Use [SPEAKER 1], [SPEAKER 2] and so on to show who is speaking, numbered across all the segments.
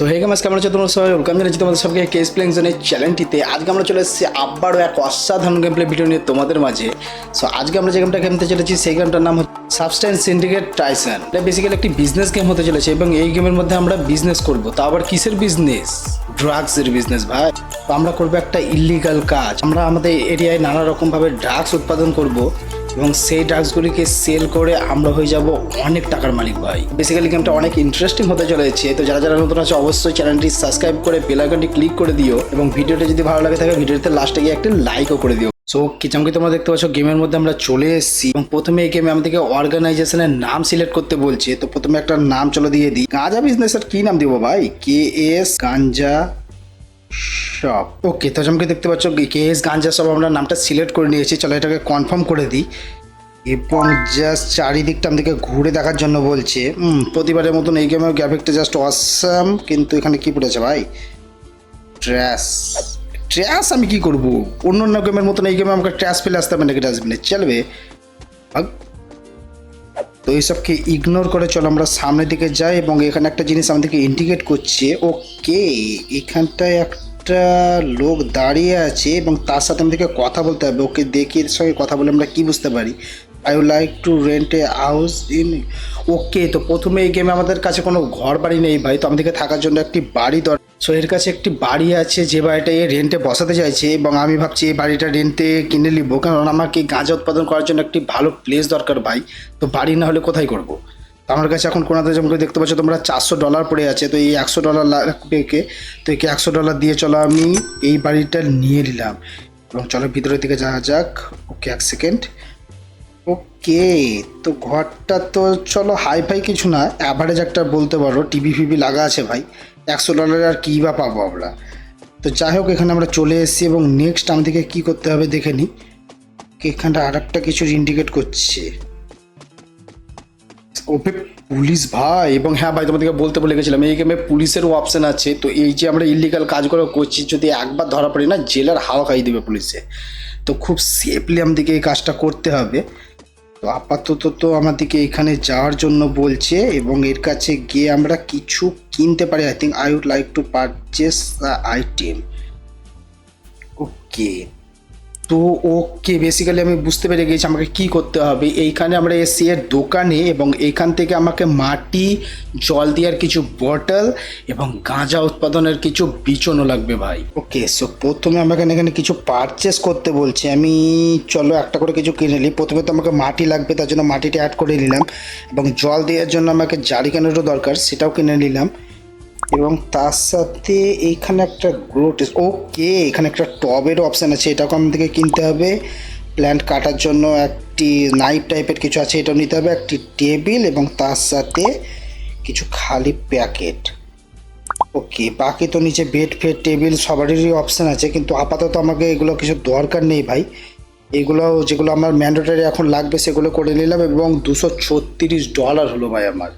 [SPEAKER 1] So hey গামাস কেমন আছো তোমরা সবাই ওয়েলকাম জানাচ্ছি তোমাদের সবকে কেস প্লেইং জোনের চ্যানেলটিতে আজকে আমরা চলে এসেছি আবারও এক অসাধারণ গেম প্লে ভিডিও নিয়ে তোমাদের মাঝে সো আজকে আমরা যে গেমটা খেলতে চলেছি সেই গেমটার নাম হচ্ছে সাবস্ট্যান্স সিন্ডিকেট টাইসন এটা বেসিক্যালি একটি বিজনেস গেম হতে চলেছে এবং এই গেমের মধ্যে আমরা বিজনেস করব তা আবার কিসের বিজনেস ড্রাগসের বিজনেস ভাই তো আমরা করব একটা ইলিগাল কাজ আমরা আমাদের এরিয়ায় নানা রকমভাবে ড্রাগস উৎপাদন করব এবং সেই ড্রাগসগুলিকে সেল করে আমরা হয়ে যাব অনেক টাকার মালিক ভাই। বেসিক্যালি গেমটা অনেক ইন্টারেস্টিং হতে চলেছে। তো যারা যারা নতুন আছে, অবশ্যই চ্যানেলটি সাবস্ক্রাইব করে বেল আইকনটি ক্লিক করে দিও এবং ভিডিওটা যদি ভালো লাগে থাকে, ভিডিওতে লাস্টে গিয়ে একটা লাইকও করে দিও। সো কিচামকে তোমরা দেখতে পাচ্ছ গেমের মধ্যে আমরা চলে এসেছি এবং প্রথমে এই গেমে আমাদেরকে অর্গানাইজেশনের নাম সিলেক্ট করতে বলছে। তো প্রথমে একটা নাম চলো দিয়ে দিই। গাঁজা বিজনেসের কি নাম দিব ভাই? কে এস গাঞ্জা শপ ওকে তো আমাকে দেখতে পাচ্ছ কে এস গাঞ্জা শপ আমরা নামটা সিলেক্ট করে নিয়েছি। চলো এটাকে কনফার্ম করে দিই। এবং জাস্ট চারিদিকটা আমাদেরকে ঘুরে দেখার জন্য বলছে। হুম, প্রতিবারের মতন এই গেমের গ্রাফিকটা জাস্ট অসাম কিন্তু এখানে কি পড়েছে ভাই? ট্র্যাশ ট্র্যাশ আমি কি করব? অন্য অন্য গেমের মতন এই গেমে আমাকে ট্র্যাশ ফেলে আসতে হবে নাকি ডাস্টবিনে চলবে। তো এইসবকে ইগনোর করে চলো আমরা সামনের দিকে যাই এবং এখানে একটা জিনিস আমাদেরকে ইন্ডিকেট করছে, ওকে, এখানটায় একটা লোক দাঁড়িয়ে আছে এবং তার সাথে আমাদেরকে কথা বলতে হবে। ওকে দেখে এর সঙ্গে কথা বলে আমরা কি বুঝতে পারি? I would like to rent a house in okay, তো প্রথমে এই গেমে আমাদের কাছে কোনো ঘর বাড়ি নেই ভাই, তো আমাদেরকে থাকার জন্য একটি বাড়ি দরকার। সো এর কাছে একটি বাড়ি আছে যে বাড়িটা এ রেন্টে বসাতে চাইছে এবং আমি ভাবছি এই বাড়িটা রেন্টে কিনে নিবো। কারণ আমাকে গাঁজা উৎপাদন করার জন্য একটি ভালো প্লেস দরকার ভাই। তো বাড়ি না হলে কোথায় করব? আমার কাছে এখন কোনাতে যেমন দেখতে পাচ্ছ, তোমরা চারশো ডলার পড়ে আছে। তো এই একশো ডলার লাগবে কে তো একে একশো ডলার দিয়ে চলো আমি এই বাড়িটা নিয়ে নিলাম। এবং চলো ভিতরের দিকে যাওয়া যাক। ওকে, এক সেকেন্ড ওকে, তো ঘরটা তো চলো হাই ফাই কিছু না। অ্যাভারেজ একটা বলতে পারো টিভি ফিভি লাগা আছে ভাই। একশো ডলার আর কী বা পাবো আমরা? তো যাই হোক, এখানে আমরা চলে এসেছি এবং নেক্সট আমাদেরকে কী করতে হবে দেখে নিই। এখানটা আর একটা কিছু ইন্ডিকেট করছে। ওপে, পুলিশ ভাই, এবং হ্যাঁ ভাই, তোমাদেরকে বলতে বলে গেছিলাম, এই গেমে পুলিশেরও অপশন আছে। তো এই যে আমরা ইলিগাল কাজগুলো করছি, যদি একবার ধরা পড়ি না, জেলার হাওয়া খাইয়ে দেবে পুলিশে। তো খুব সেফলি আমাদেরকে এই কাজটা করতে হবে। তো আপাতত তো আমাদেরকে এখানে যাওয়ার জন্য বলছে এবং এর কাছে গিয়ে আমরা কিছু কিনতে পারি I think I would like to purchase item okay তো ওকে বেসিক্যালি আমি বুঝতে পেরে গেছি আমাকে কি করতে হবে। এইখানে আমরা এসছি এর দোকানে এবং এইখান থেকে আমাকে মাটি, জল দেওয়ার কিছু বটল এবং গাঁজা উৎপাদনের কিছু বিচনও লাগবে ভাই। ওকে সো প্রথমে আমাকে এখানে কিছু পারচেস করতে বলছে। আমি, চলো একটা করে কিছু কিনে নিই। প্রথমে তো আমাকে মাটি লাগবে, তার জন্য মাটিটা অ্যাড করে নিলাম এবং জল দেওয়ার জন্য আমাকে জারিকানেরও দরকার, সেটাও কিনে নিলাম। এবং তার সাথে এইখানে একটা গ্রোট ওকে, এখানে একটা টবেরও অপশান আছে এটাকে আমাদেরকে কিনতে হবে। প্ল্যান্ট কাটার জন্য একটি নাইফ টাইপের কিছু আছে, এটাও নিতে হবে, একটি টেবিল এবং তার সাথে কিছু খালি প্যাকেট ওকে, বাকি তো নিচে বেড ফেড টেবিল সবারই অপশান আছে, কিন্তু আপাতত আমাকে এগুলো কিছু দরকার নেই ভাই। এগুলো যেগুলো আমার ম্যান্ডেটারি এখন লাগবে সেগুলো করে নিলাম এবং দুশো ডলার হলো ভাই আমার।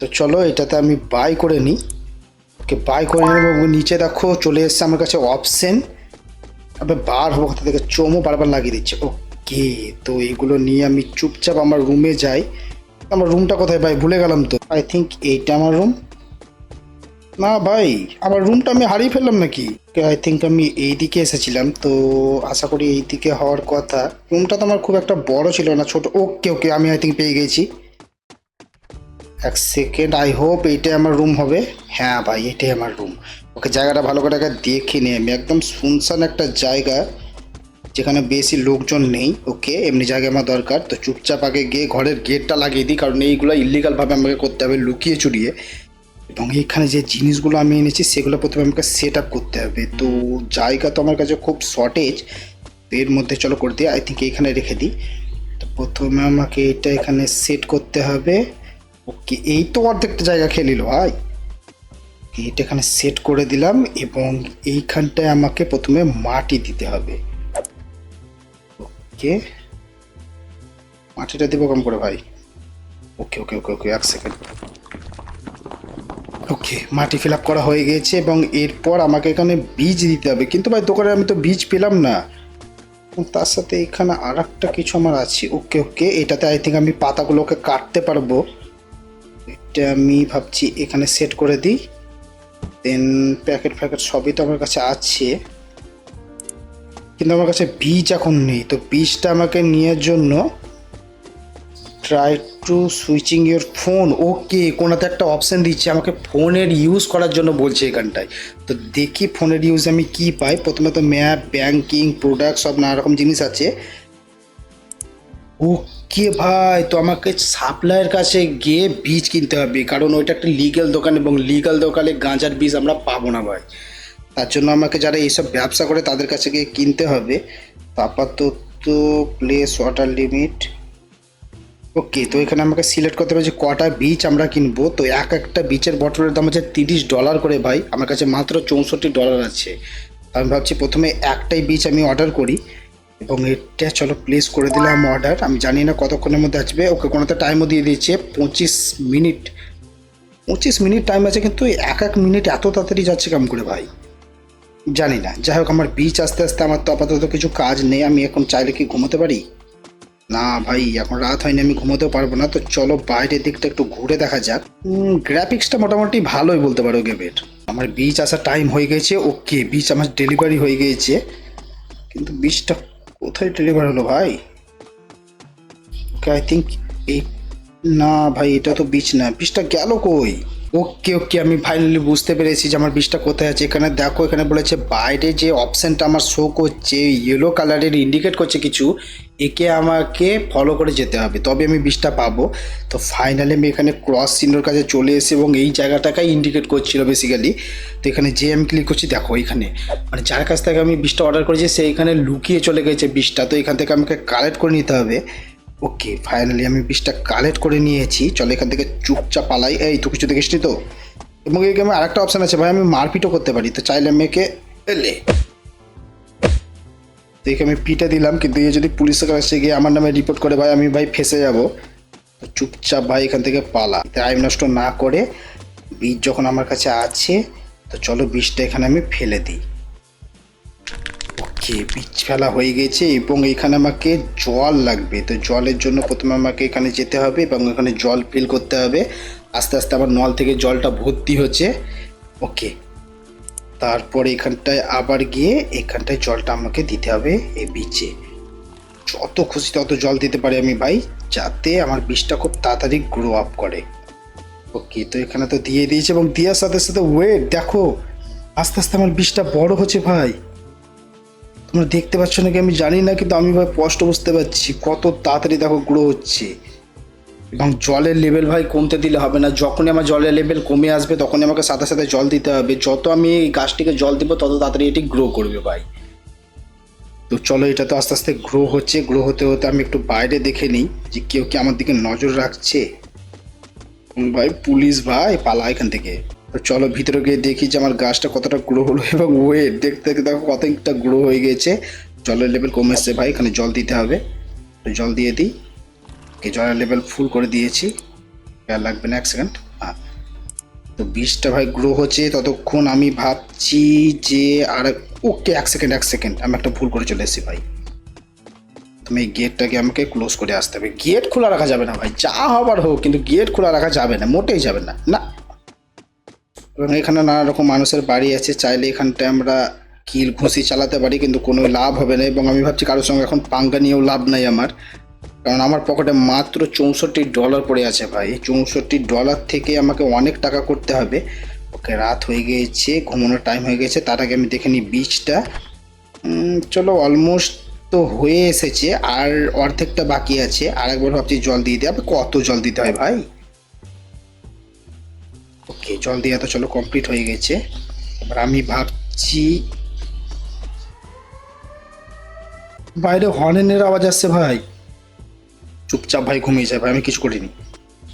[SPEAKER 1] তো চলো এটাতে আমি বাই করে নিই। ওকে বাই করে নেব নিচে দেখো চলে এসছে আমার কাছে অপশন আবার বার হব কোথা থেকে? চোমও বারবার লাগিয়ে দিচ্ছে। ওকে, তো এগুলো নিয়ে আমি চুপচাপ আমার রুমে যাই। আমার রুমটা কোথায় ভাই? ভুলে গেলাম তো। আই থিঙ্ক এইটা আমার রুম না ভাই, আমার রুমটা আমি হারিয়ে ফেললাম নাকি? আই থিঙ্ক আমি এই দিকে এসেছিলাম। তো আশা করি এই দিকে হওয়ার কথা। রুমটা তো আমার খুব একটা বড় ছিল না, ছোট। ওকে ওকে, আমি আই থিঙ্ক পেয়ে গেছি। এক সেকেন্ড আই হোপ এইটাই আমার রুম হবে। হ্যাঁ ভাই, এটাই আমার রুম ওকে, জায়গাটা ভালো করে দেখে নিই আমি একদম শুনশান একটা জায়গা যেখানে বেশি লোকজন নেই ওকে এমনি জায়গা আমার দরকার। তো চুপচাপ আগে গিয়ে ঘরের গেটটা লাগিয়ে দিই, কারণ এইগুলো ইলিগালভাবে আমাকে করতে হবে, লুকিয়ে চুরিয়ে। এবং এখানে যে জিনিসগুলো আমি এনেছি, সেগুলো প্রথমে আমাকে সেট আপ করতে হবে। তো জায়গা তো আমার কাছে খুব শর্টেজ এর মধ্যে চলো করে দিই। আই থিঙ্ক এখানে রেখে দিই। তো প্রথমে আমাকে এটা এখানে সেট করতে হবে। ওকে এই তো অর্ধেকটা জায়গা খেলিল ভাই এটা এখানে সেট করে দিলাম এবং এইখানটায় আমাকে প্রথমে মাটি দিতে হবে। ওকে। মাটিটা দেবো কম করে ভাই। ওকে ওকে ওকে ওকে, এক সেকেন্ড ওকে, মাটি ফিল করা হয়ে গিয়েছে এবং এরপর আমাকে এখানে বীজ দিতে হবে। কিন্তু ভাই, দোকানে আমি তো বীজ পেলাম না। তার সাথে এখানে আর কিছু আমার আছে। ওকে ওকে, এটাতে আই থিঙ্ক আমি পাতাগুলোকে কাটতে পারব। এটা আমি ভাবছি এখানে সেট করে দিই। দেন প্যাকেট ফ্যাকেট সবই তো আমার কাছে আছে। কিন্তু আমার কাছে বীজ এখন নেই। তো বীজটা আমাকে নেওয়ার জন্য try to switching your phone okay কোনাতে একটা অপশান দিচ্ছে। আমাকে ফোনের ইউজ করার জন্য বলছে এখানটায়। তো দেখি ফোনের ইউজ আমি কি পাই। প্রথমে তো ম্যাপ ব্যাংকিং প্রোডাক্ট সব নানা রকম জিনিস আছে। ভাই? তো আমাকে সাপ্লাইয়ের কাছে গিয়ে বীজ কিনতে হবে, কারণ ওইটা একটা লিগ্যাল দোকান এবং লিগ্যাল দোকানে গাঁজার বীজ আমরা পাবো না ভাই। তার জন্য আমাকে যারা এইসব ব্যবসা করে তাদের কাছে গিয়ে কিনতে হবে। আপাতত প্লেস ওয়াটার লিমিট ওকে তো এখানে আমাকে সিলেক্ট করতে হবে যে কটা বীজ আমরা কিনবো। তো এক একটা বীজের বটলের দাম হচ্ছে তিরিশ ডলার করে ভাই। আমার কাছে মাত্র চৌষট্টি ডলার আছে। আমি ভাবছি প্রথমে একটাই বীজ আমি অর্ডার করি। এবং এটা চলো প্লেস করে দিলাম অর্ডার আমি জানি না কতক্ষণের মধ্যে আসবে। ওকে কোনো কোনোতে টাইমও দিয়ে দিয়েছে, পঁচিশ মিনিট পঁচিশ মিনিট টাইম আছে, কিন্তু এক এক মিনিট এত তাড়াতাড়ি যাচ্ছে কেমন করে ভাই? জানি না। যাই হোক, আমার বীজ আস্তে আস্তে, আমার তো আপাতত কিছু কাজ নেই। আমি এখন চাইলে কি ঘুমোতে পারি? না ভাই, এখন রাত হয়নি, আমি ঘুমোতেও পারব না। তো চলো বাইরের দিকটা একটু ঘুরে দেখা যাক। গ্রাফিক্সটা মোটামুটি ভালোই বলতে পারো গেমের। আমার বীজ আসার টাইম হয়ে গেছে ওকে বীজ আমার ডেলিভারি হয়ে গিয়েছে কিন্তু বীজটা কোথায় ডেলিভার হলো ভাই? আই থিঙ্ক এই, না ভাই, এটা তো বীজ না। বীজটা গেল কই? ওকে ওকে আমি ফাইনালি বুঝতে পেরেছি যে আমার বীজটা কোথায় আছে। এখানে দেখো, এখানে বলেছে বাইরে যে অপশানটা আমার শো করছে ইয়েলো কালারের ইন্ডিকেট করছে কিছু। একে আমাকে ফলো করে যেতে হবে, তবে আমি বীজটা পাবো। তো ফাইনালি আমি এখানে ক্রস চিহ্নর কাছে চলে এসে এবং এই জায়গাটাকেই ইন্ডিকেট করছিল বেসিক্যালি তো এখানে যে আমি ক্লিক করছি, দেখো এখানে। মানে যার কাছ থেকে আমি বীজটা অর্ডার করেছি, সে এখানে লুকিয়ে চলে গেছে বীজটা তো এখান থেকে আমাকে কালেক্ট করে নিতে হবে। ওকে ফাইনালি আমি বীজটা কালেক্ট করে নিয়েছি। চলো এখান থেকে চুপচাপ পালাই। এই তো কিছু দেখিসনি তো? এবং এই গেমে আরেকটা অপশান আছে, ভাই, আমি মারপিটও করতে পারি। তো চাইলে আমি একে এলে। তো একে আমি পিটে দিলাম, কিন্তু এ যদি পুলিশের কাছে গিয়ে আমার নামে রিপোর্ট করে, ভাই, আমি, ভাই, ফেসে যাব চুপচাপ ভাই এখান থেকে পালা। টাইম নষ্ট না করে বীজ যখন আমার কাছে আছে, তো চলো বীজটা এখানে আমি ফেলে দিই। ওকে, বীজ ফেলা হয়ে গেছে, এবং এখানে আমাকে জল লাগবে। তো জলের জন্য প্রথমে আমাকে এখানে যেতে হবে, এবং এখানে জল ফিল করতে হবে। আস্তে আস্তে আমার নল থেকে জলটা ভর্তি হচ্ছে। ওকে তারপরে এখানটায় আবার গিয়ে এখানটায় জলটা আমাকে দিতে হবে এই বীজে যত খুশি তত জল দিতে পারি আমি ভাই, যাতে আমার বীজটা খুব তাড়াতাড়ি গ্রো আপ করে। ওকে, তো এখানে তো দিয়ে দিয়েছে এবং দেওয়ার সাথে সাথে ওয়েট দেখো, আস্তে আস্তে আমার বীজটা বড় হচ্ছে ভাই। তোমরা দেখতে পাচ্ছ নাকি আমি জানি না, কিন্তু আমি ভাই স্পষ্ট বুঝতে পারছি কত তাড়াতাড়ি দেখো গ্রো হচ্ছে। এবং জলের লেভেল ভাই কমতে দিলে হবে না। যখনই আমার জলের লেভেল কমে আসবে, তখনই আমাকে সাথে সাথে জল দিতে হবে। যত আমি এই গাছটিকে জল দিব, তত তাড়াতাড়ি এটি গ্রো করবে ভাই। তো চলো, এটা তো আস্তে আস্তে গ্রো হচ্ছে। গ্রো হতে হতে আমি একটু বাইরে দেখে নিই যে কেউ কি আমার দিকে নজর রাখছে। ভাই, পুলিশ ভাই, পালা এখান থেকে। তো চলো, ভিতরে গিয়ে দেখি যে আমার গাছটা কতটা গ্রো হলো এবং ওয়েট দেখতে দেখতে দেখো কতটা গ্রো হয়ে গেছে। জলের লেভেল কমে এসছে ভাই, এখানে জল দিতে হবে। জল দিয়ে দিই। ওকে জলের লেভেল ফুল করে দিয়েছি। আর লাগবে না এক সেকেন্ড হ্যাঁ তো বীজটা ভাই গ্রো হচ্ছে, ততক্ষণ আমি ভাবছি যে আর ওকে এক সেকেন্ড এক সেকেন্ড আমি একটা ভুল করে চলে এসেছি ভাই। তুমি এই গেটটাকে আমাকে ক্লোজ করে আসতে হবে। গেট খোলা রাখা যাবে না ভাই, যা হবার হোক, কিন্তু গেট খোলা রাখা যাবে না, মোটেই যাবে না না। এবং এখানে নানা রকম মানুষের বাড়ি আছে, চাইলে এখানটায় আমরা কিল, ঘুষি চালাতে পারি, কিন্তু কোনো লাভ হবে না। এবং আমি ভাবছি কারোর সঙ্গে এখন পাঙ্গা নিয়েও লাভ নাই আমার। কারণ আমার পকেটে মাত্র চৌষট্টি ডলার পড়ে আছে ভাই। চৌষট্টি ডলার থেকে আমাকে অনেক টাকা করতে হবে। ওকে, রাত হয়ে গিয়েছে, ঘুমানোর টাইম হয়ে গেছে, তার আগে আমি দেখে নিই বীজটা। চলো অলমোস্ট তো হয়ে এসেছে, আর অর্ধেকটা বাকি আছে। আর একবার ভাবছি জল দিয়ে দেওয়া কত জল দিতে হয় ভাই? ওকে, জল দেওয়া তো চলো কমপ্লিট হয়ে গেছে। এবার আমি ভাবছি, বাইরে হর্নের আওয়াজ আসছে ভাই। চুপচাপ ভাই ঘুমিয়ে যায়, ভাই, আমি কিছু করিনি।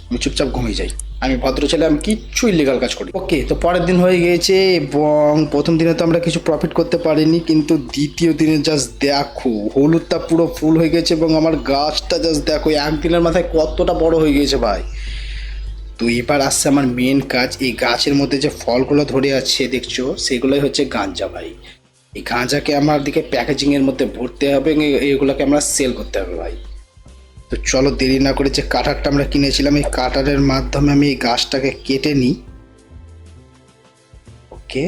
[SPEAKER 1] আমি চুপচাপ ঘুমিয়ে যাই। আমি ভদ্র ছেলে, আমি কিচ্ছু ইলিগাল কাজ করি ওকে তো পরের দিন হয়ে গিয়েছে এবং প্রথম দিনে তো আমরা কিছু প্রফিট করতে পারিনি, কিন্তু দ্বিতীয় দিনে জাস্ট দেখো, হলুদটা পুরো ফুল হয়ে গেছে এবং আমার গাছটা জাস্ট দেখো একদিনের মাথায় কতটা বড় হয়ে গিয়েছে ভাই। তো এবার আসছে আমার মেন কাজ, এই গাছের মধ্যে যে ফলগুলো ধরে আছে, দেখছ? সেগুলোই হচ্ছে গাঞ্জা ভাই। এই গাঁজাকে আমার দিকে প্যাকেজিংয়ের মধ্যে ভরতে হবে এগুলোকে আমরা সেল করতে হবে ভাই। তো চলো দেরি না করে যে কাটারটা আমরা কিনেছিলাম, এই কাটারের মাধ্যমে আমি এই গাছটাকে কেটে নিই। ওকে।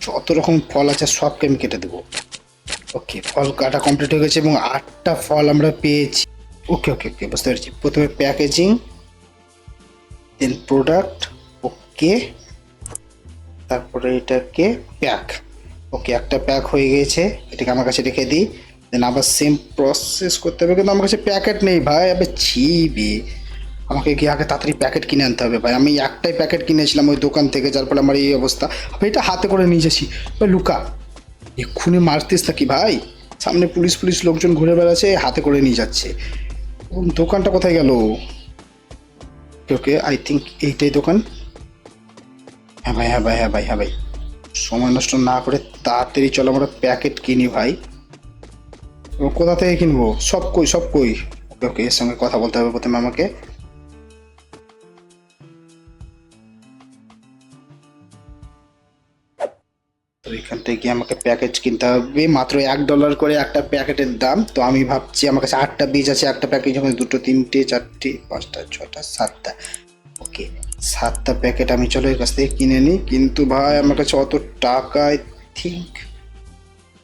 [SPEAKER 1] যত রকম ফল আছে সবকে আমি কেটে দেবো। ওকে, ফল কাটা কমপ্লিট হয়ে গেছে এবং আটটা ফল আমরা পেয়েছি। ওকে ওকে ওকে, বুঝতে পেরেছি। প্রথমে প্যাকেজিং দেন প্রোডাক্ট ওকে। তারপরে এটাকে প্যাক ওকে, একটা প্যাক হয়ে গেছে। এটাকে আমার কাছে রেখে দিই। দেন আবার সেম প্রসেস করতে হবে। কিন্তু আমার কাছে প্যাকেট নেই ভাই। আবার ছিবি আমাকে গিয়ে আগে তাড়াতাড়ি প্যাকেট কিনে আনতে হবে ভাই। আমি একটাই প্যাকেট কিনেছিলাম ওই দোকান থেকে, যার ফলে আমার এই অবস্থা। আমি এটা হাতে করে নিয়ে যাচ্ছি। ভাই লুকা, এক্ষুনি মারতিস থাকি ভাই? সামনে পুলিশ পুলিশ লোকজন ঘুরে বেড়াচ্ছে, হাতে করে নিয়ে যাচ্ছে। এবং দোকানটা কোথায় গেল? ওকে আই থিঙ্ক এইটাই দোকান। হ্যাঁ ভাই হ্যাঁ ভাই হ্যাঁ ভাই হ্যাঁ ভাই। সময় নষ্ট না করে তাড়াতাড়ি চলো, আমরা প্যাকেট কিনি ভাই। কোথা থেকে কিনবো? সব কই সব কই? ওকে ওকে এর সঙ্গে কথা বলতে হবে প্রথমে আমাকে। তো এখান থেকে আমাকে প্যাকেজ কিনতে হবে। মাত্র এক ডলার করে একটা প্যাকেটের দাম। তো আমি ভাবছি আমার কাছে আটটা বীজ আছে, একটা প্যাকেজ যখন দুটো, তিনটে, চারটে, পাঁচটা, ছটা, সাতটা। ওকে, সাতটা প্যাকেট আমি চলো এর কাছ থেকে কিনে নিই। কিন্তু ভাই, আমার কাছে অত টাকা I think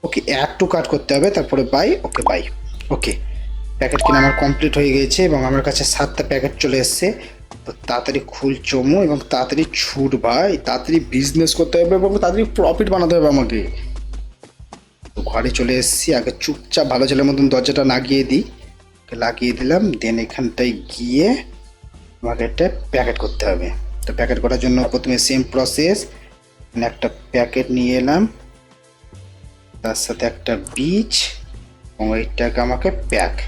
[SPEAKER 1] okay add to cut করতে হবে, তারপরে bye okay bye okay packet কিনে আমার কমপ্লিট হয়ে গেছে এবং আমার কাছে সাতটা প্যাকেট চলে এসছে। তো তাড়াতাড়ি খুল চমু এবং তাড়াতাড়ি ছুট ভাই, তাড়াতাড়ি বিজনেস করতে হবে এবং তাড়াতাড়ি প্রফিট বানাতে হবে আমাকে। তো ঘরে চলে এসেছি, আগে চুপচাপ ভালো ছেলের মতন দরজাটা লাগিয়ে দিই। ওকে লাগিয়ে দিলাম দেন এখানটায় গিয়ে আমাকে একটা প্যাকেট করতে হবে। তো প্যাকেট করার জন্য প্রথমে সেম প্রসেস একটা প্যাকেট নিয়ে এলাম। তার সাথে একটা বীজ এবং এইটাকে আমাকে প্যাক।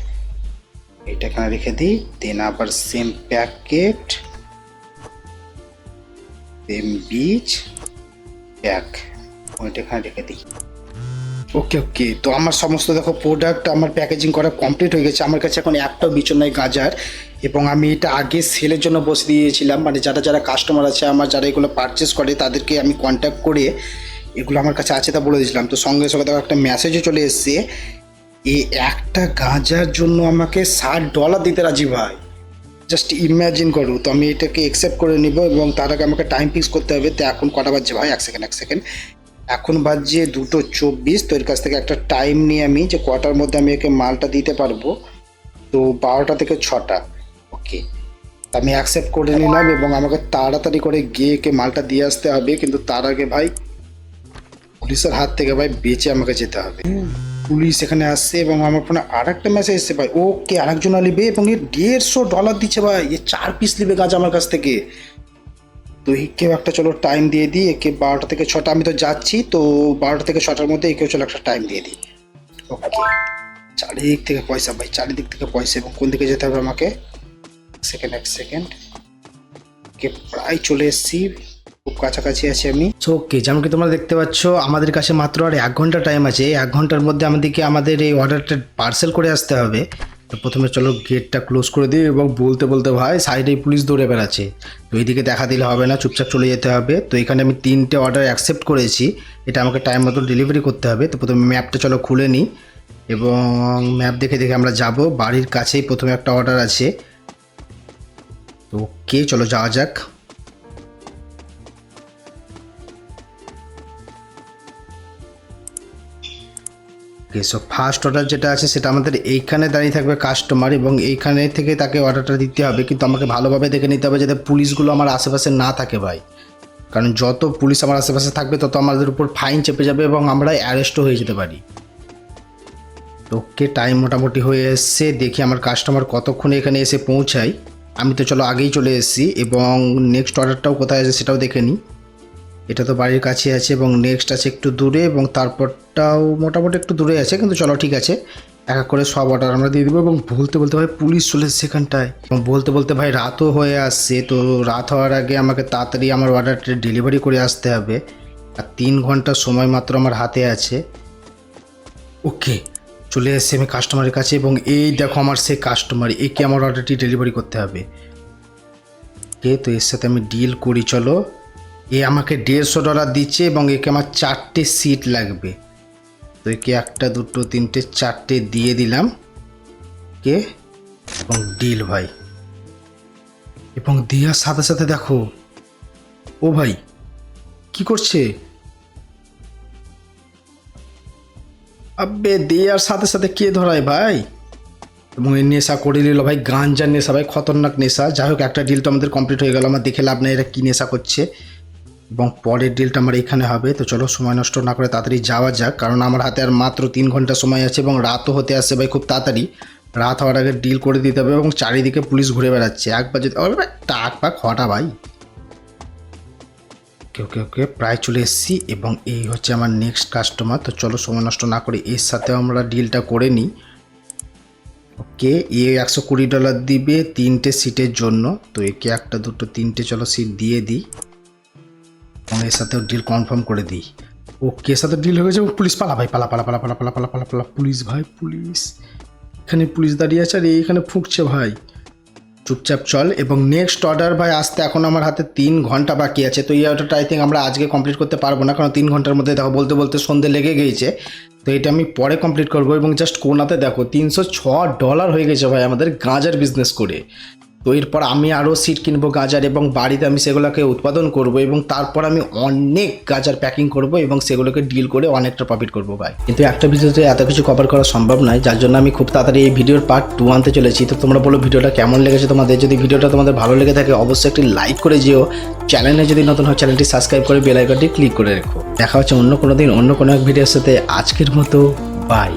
[SPEAKER 1] এটা এখানে রেখে দিই দেন আবার সেম প্যাকেট সেম বীজ, প্যাক। ওইটা এখানে রেখে দিই। ওকে ওকে। তো আমার সমস্ত দেখো প্রোডাক্ট আমার প্যাকেজিং করা কমপ্লিট হয়ে গেছে। আমার কাছে এখন একটাও বিচন নাই, গাজার। এবং আমি এটা আগে সেলের জন্য বসে দিয়েছিলাম। মানে যারা যারা কাস্টমার আছে, আমার যারা এগুলো পারচেস করে, তাদেরকে আমি কন্ট্যাক্ট করে এগুলো আমার কাছে আছে তা বলে দিয়েছিলাম। তো সঙ্গে সঙ্গে দেখো একটা মেসেজও চলে এসছে এই একটা গাঁজার জন্য আমাকে ষাট ডলার দিতে রাজি ভাই। জাস্ট ইমাজিন করো, তো আমি এটাকে অ্যাকসেপ্ট করে নিব এবং তার আগে আমাকে টাইম ফিক্স করতে হবে। তো এখন কটা বাজছে ভাই? এক সেকেন্ড এক সেকেন্ড এখন বাজছে দুটো চব্বিশ, তো এর কাছ থেকে একটা টাইম নিয়ে আমি যে কটার মধ্যে আমি একে মালটা দিতে পারব, তো বারোটা থেকে ছটা। ওকে আমি অ্যাকসেপ্ট করে নিলাম এবং আমাকে তাড়াতাড়ি করে গিয়ে একে মালটা দিয়ে আসতে হবে। কিন্তু তার আগে ভাই পুলিশের হাত থেকে ভাই বেঁচে আমাকে যেতে হবে। পুলিশ এখানে আসছে এবং আমার ফোনে আর একটা মেসেজ এসছে ভাই। ওকে, আরেকজন নিবে এবং এ দেড়শো ডলার দিচ্ছে ভাই। এ চার পিস নিবে গাছ আমার কাছ থেকে। তো কেউ একটা চলো টাইম দিয়ে দিই। একে বারোটা থেকে ছটা, আমি তো যাচ্ছি। তো বারোটা থেকে ছটার মধ্যে একেও চলো একটা টাইম দিয়ে দিই। ওকে চারিদিক থেকে পয়সা ভাই, চারিদিক থেকে পয়সা এবং কোন দিকে যেতে হবে আমাকে? সেকেন্ড এক সেকেন্ড ওকে প্রায় চলে এসেছি। খুব কাছাকাছি আছি আমি। ওকে যেমন কি তোমরা দেখতে পাচ্ছ, আমাদের কাছে মাত্র আর এক ঘণ্টা টাইম আছে। এক ঘণ্টার মধ্যে আমাদেরকে আমাদের এই অর্ডারটা পার্সেল করে আসতে হবে। তো প্রথমে চলো গেটটা ক্লোজ করে দিই এবং বলতে বলতে ভাই সাইডে পুলিশ দৌড়ে বেড়াচ্ছে। তো এইদিকে দেখা দিলে হবে না, চুপচাপ চলে যেতে হবে। তো এখানে আমি তিনটে অর্ডার অ্যাকসেপ্ট করেছি। এটা আমাকে টাইম মতো ডেলিভারি করতে হবে। তো প্রথমে ম্যাপটা চলো খুলে নিই এবং ম্যাপ দেখে দেখে আমরা যাব। বাড়ির কাছেই প্রথমে একটা অর্ডার আছে। তো ওকে চলো যাওয়া যাক। ওকে সো ফার্স্ট অর্ডার যেটা আছে সেটা আমাদের এইখানে দাঁড়িয়ে থাকবে কাস্টমার এবং এইখানে থেকে তাকে অর্ডারটা দিতে হবে। কিন্তু আমাকে ভালোভাবে দেখে নিতে হবে যাতে পুলিশগুলো আমার আশেপাশে না থাকে ভাই। কারণ যত পুলিশ আমার আশেপাশে থাকবে, তত আমাদের উপর ফাইন চেপে যাবে এবং আমরা অ্যারেস্টও হয়ে যেতে পারি। ওকে টাইম মোটামুটি হয়ে এসছে। দেখি আমার কাস্টমার কতক্ষণে এখানে এসে পৌঁছায়। আমি তো চলো আগেই চলে এসেছি এবং নেক্সট অর্ডারটাও কোথায় আছে সেটাও দেখে নিই। এটা তো বাড়ির কাছে আছে এবং নেক্সট আছে একটু দূরে এবং তারপরটাও মোটামুটি একটু দূরে আছে, কিন্তু চলো ঠিক আছে। এক এক করে সব অর্ডার আমরা দিয়ে দেবো এবং বলতে বলতে ভাই পুলিশ চলে এসছে সেখানটায় এবং বলতে বলতে ভাই রাতও হয়ে আসছে, তো রাত হওয়ার আগে আমাকে তাড়াতাড়ি আমার অর্ডারটা ডেলিভারি করে আসতে হবে। আর তিন ঘণ্টা সময় মাত্র আমার হাতে আছে। ওকে চলে এসেছি আমি কাস্টমারের কাছে এবং এই দেখো আমার সেই কাস্টমার একে আমার অর্ডারটি ডেলিভারি করতে হবে? কে তো এর সাথে আমি ডিল করি, চলো। এ আমাকে দেড়শো ডলার দিচ্ছে এবং একে আমার চারটে সিট লাগবে। তো একে একটা, দুটো, তিনটে, চারটে দিয়ে দিলাম। কে? এবং ডিল ভাই। এবং দেওয়ার সাথে সাথে দেখো, ও ভাই, কি করছে? আবে দেওয়ার সাথে সাথে কে ধরায় ভাই? এবং এই নেশা করে নিল ভাই, গাঞ্জার নেশা ভাই, খতরনাক নেশা। যাই হোক, একটা ডিল তো আমাদের কমপ্লিট হয়ে গেল। আমার দেখে লাভ নেই, এরা কী নেশা করছে। এবং পরের ডিলটা আমার এখানে হবে। তো চলো সময় নষ্ট না করে তাড়াতাড়ি যাওয়া যাক, কারণ আমার হাতে আর মাত্র তিন ঘণ্টা সময় আছে এবং রাতও হতে আসছে ভাই খুব তাড়াতাড়ি। রাত হওয়ার আগে ডিল করে দিতে হবে এবং চারিদিকে পুলিশ ঘুরে বেড়াচ্ছে। একবার যদি টাক পাক হটা ভাই। ওকে ওকে ওকে, প্রায় চলে এসেছি এবং এই হচ্ছে আমার নেক্সট কাস্টমার তো চলো সময় নষ্ট না করে এর সাথেও আমরা ডিলটা করে নিই। ওকে, এ একশো কুড়ি ডলার দিবে তিনটে সিটের জন্য। তো একে একটা, দুটো, তিনটে চলো সিট দিয়ে দিই। এবং এর সাথেও ডিল কনফার্ম করে দিই। ওকে সাথে ডিল হয়ে গেছে? পুলিশ, পালা ভাই, পালা পালা পালা পালা পালা পালা পালা পালা। পুলিশ ভাই, পুলিশ। এখানে পুলিশ দাঁড়িয়ে আছে আর এ এখানে ফুঁকছে ভাই। চুপচাপ চল এবং নেক্সট অর্ডার ভাই, আসতে এখন আমার হাতে তিন ঘণ্টা বাকি আছে। তো এই অর্ডারটা আই থিঙ্ক আমরা আজকে কমপ্লিট করতে পারব না, কারণ তিন ঘণ্টার মধ্যে দেখো, বলতে বলতে সন্ধে লেগে গিয়েছে তো এটা আমি পরে কমপ্লিট করব এবং জাস্ট কোনাতে দেখো, তিনশো ছ ডলার হয়ে গেছে ভাই আমাদের গাঁজার বিজনেস করে। তো এরপর আমি আরও সিট কিনবো গাজার এবং বাড়িতে আমি সেগুলোকে উৎপাদন করব এবং তারপর আমি অনেক গাজার প্যাকিং করব এবং সেগুলোকে ডিল করে অনেকটা প্রফিট করব ভাই। কিন্তু একটা ভিডিওতে এত কিছু কভার করা সম্ভব নয়, যার জন্য আমি খুব তাড়াতাড়ি এই ভিডিওর পার্ট টু আনতে চলেছি। তো তোমরা বলো ভিডিওটা কেমন লেগেছে তোমাদের? যদি ভিডিওটা তোমাদের ভালো লেগে থাকে, অবশ্যই একটি লাইক করে যেও। চ্যানেলে যদি নতুন হয় চ্যানেলটি সাবস্ক্রাইব করে বেল আইকনটি ক্লিক করে রেখো। দেখা হচ্ছে অন্য কোনো দিন, অন্য কোনো এক ভিডিওর সাথে। আজকের মতো বাই